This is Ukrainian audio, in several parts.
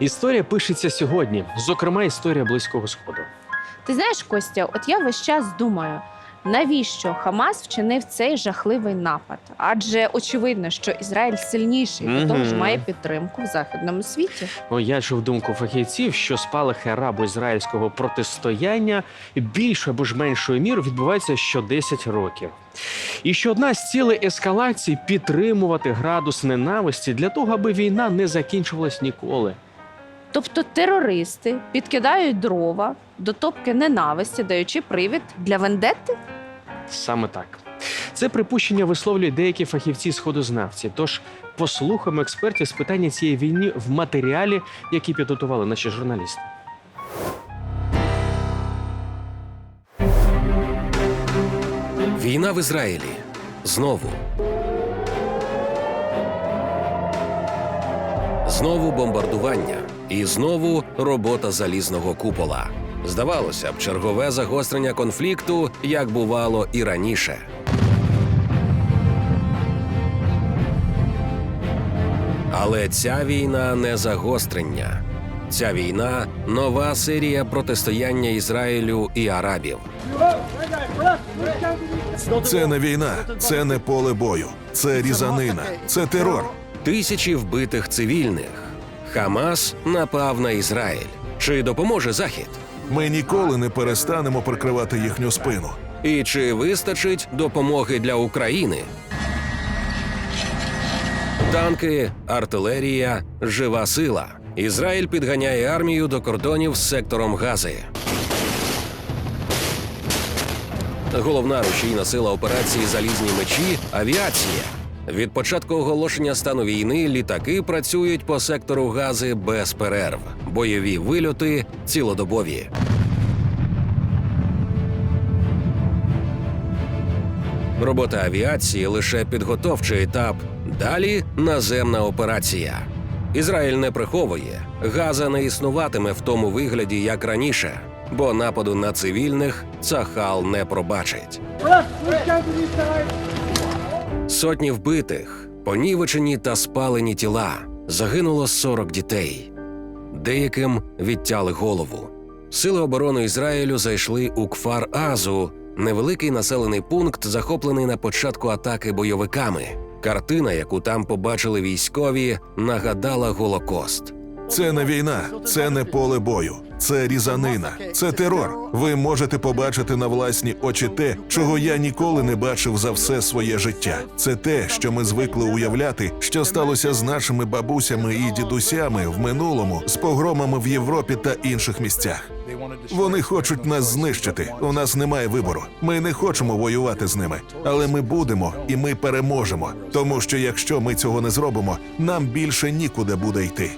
Історія пишеться сьогодні, зокрема, історія близького сходу. Ти знаєш, Костя, от я весь час думаю, навіщо Хамас вчинив цей жахливий напад? Адже очевидно, що Ізраїль сильніший, до того ж має підтримку в західному світі. Ну, я чув думку фахівців, що спалахи арабо-ізраїльського протистояння більшою або ж меншою мірою відбуваються що 10 років. І що одна з цілей ескалації підтримувати градус ненависті для того, аби війна не закінчувалась ніколи. Тобто терористи підкидають дрова до топки ненависті, даючи привід для вендетти? Саме так. Це припущення висловлюють деякі фахівці сходознавці. Тож послухаємо експертів з питання цієї війни в матеріалі, який підготували наші журналісти. Війна в Ізраїлі. Знову. Знову бомбардування. І знову робота залізного купола. Здавалося б, чергове загострення конфлікту, як бувало і раніше. Але ця війна не загострення. Ця війна нова серія протистояння Ізраїлю і арабів. Це не війна, це не поле бою, це різанина, це терор. Тисячі вбитих цивільних. Хамас напав на Ізраїль. Чи допоможе Захід? Ми ніколи не перестанемо прикривати їхню спину. І чи вистачить допомоги для України? Танки, артилерія, жива сила. Ізраїль підганяє армію до кордонів з сектором Гази. Головна рушійна сила операції Залізні мечі авіація. Від початку оголошення стану війни літаки працюють по сектору Гази без перерв. Бойові вильоти цілодобові. Робота авіації лише підготовчий етап. Далі наземна операція. Ізраїль не приховує, Газа не існуватиме в тому вигляді, як раніше, бо нападу на цивільних Цахал не пробачить. Сотні вбитих, понівечені та спалені тіла. Загинуло 40 дітей. Деяким відтяли голову. Сили оборони Ізраїлю зайшли у Кфар Азу, невеликий населений пункт, захоплений на початку атаки бойовиками. Картина, яку там побачили військові, нагадала Голокост. Це не війна, це не поле бою, це різанина, це терор. Ви можете побачити на власні очі те, чого я ніколи не бачив за все своє життя. Це те, що ми звикли уявляти, що сталося з нашими бабусями і дідусями в минулому, з погромами в Європі та інших місцях. Вони хочуть нас знищити. У нас немає вибору. Ми не хочемо воювати з ними, але ми будемо і ми переможемо. Тому що якщо ми цього не зробимо, нам більше нікуди буде йти.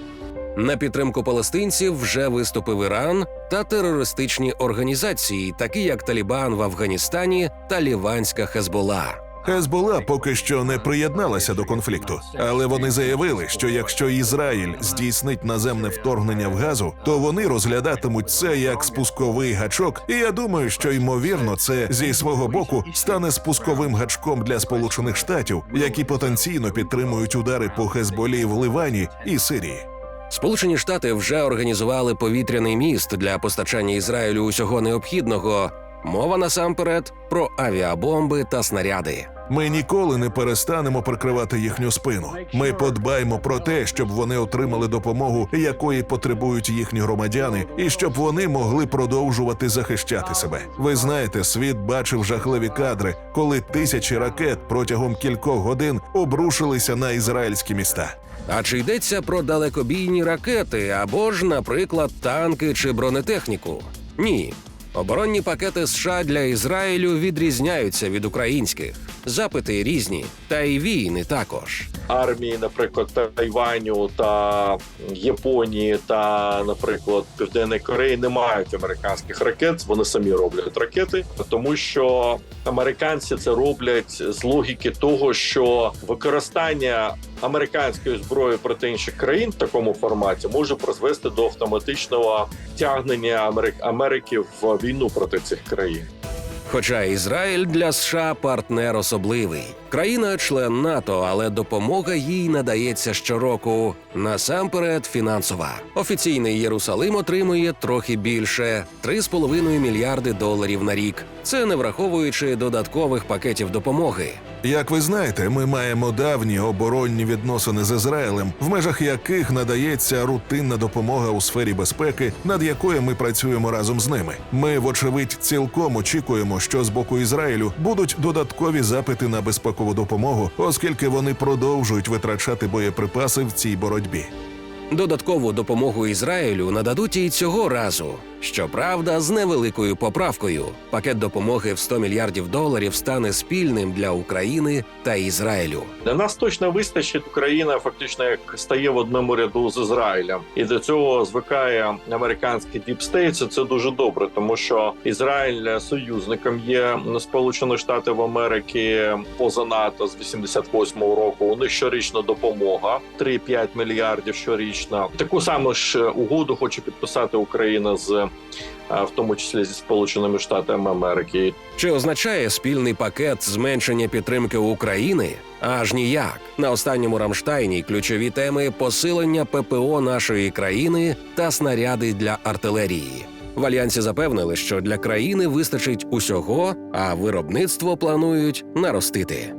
На підтримку палестинців вже виступив Іран та терористичні організації, такі як Талібан в Афганістані та Ліванська Хезбола. Хезбола поки що не приєдналася до конфлікту, але вони заявили, що якщо Ізраїль здійснить наземне вторгнення в газу, то вони розглядатимуть це як спусковий гачок. І я думаю, що ймовірно це зі свого боку стане спусковим гачком для Сполучених Штатів, які потенційно підтримують удари по Хезболі в Ливані і Сирії. Сполучені Штати вже організували повітряний міст для постачання Ізраїлю усього необхідного. Мова насамперед про авіабомби та снаряди. Ми ніколи не перестанемо прикривати їхню спину. Ми подбаємо про те, щоб вони отримали допомогу, якої потребують їхні громадяни, і щоб вони могли продовжувати захищати себе. Ви знаєте, світ бачив жахливі кадри, коли тисячі ракет протягом кількох годин обрушилися на ізраїльські міста. А чи йдеться про далекобійні ракети або ж, наприклад, танки чи бронетехніку? Ні. Оборонні пакети США для Ізраїлю відрізняються від українських. Запити різні, та й війни також. армії, наприклад, Тайваню та Японії та, наприклад, Південної Кореї не мають американських ракет. Вони самі роблять ракети, тому що американці це роблять з логіки того, що використання американської зброї проти інших країн в такому форматі може призвести до автоматичного тягнення Америк- Америки в війну проти цих країн. Хоча Ізраїль для США партнер особливий, країна-член НАТО, але допомога їй надається щороку. Насамперед, фінансова. Офіційний Єрусалим отримує трохи більше 3,5 мільярди доларів на рік. Це не враховуючи додаткових пакетів допомоги. Як ви знаєте, ми маємо давні оборонні відносини з Ізраїлем, в межах яких надається рутинна допомога у сфері безпеки, над якою ми працюємо разом з ними. Ми, вочевидь, цілком очікуємо, що з боку Ізраїлю будуть додаткові запити на безпекову допомогу, оскільки вони продовжують витрачати боєприпаси в цій боротьбі. Додаткову допомогу Ізраїлю нададуть і цього разу. Щоправда, з невеликою поправкою. Пакет допомоги в 100 мільярдів доларів стане спільним для України та Ізраїлю. Для нас точно вистачить Україна фактично як стає в одному ряду з Ізраїлем, і до цього звикає американський діпстейт. Це дуже добре, тому що Ізраїль союзником є Сполучених Штатів Америки поза НАТО з 88-го року. У них щорічна допомога 3-5 мільярдів щорічно. Таку саму ж угоду хоче підписати Україна з в тому числі зі Сполученими Штатами Америки. Чи означає спільний пакет зменшення підтримки України? Аж ніяк. На останньому Рамштайні ключові теми посилення ППО нашої країни та снаряди для артилерії. В альянсі запевнили, що для країни вистачить усього, а виробництво планують наростити.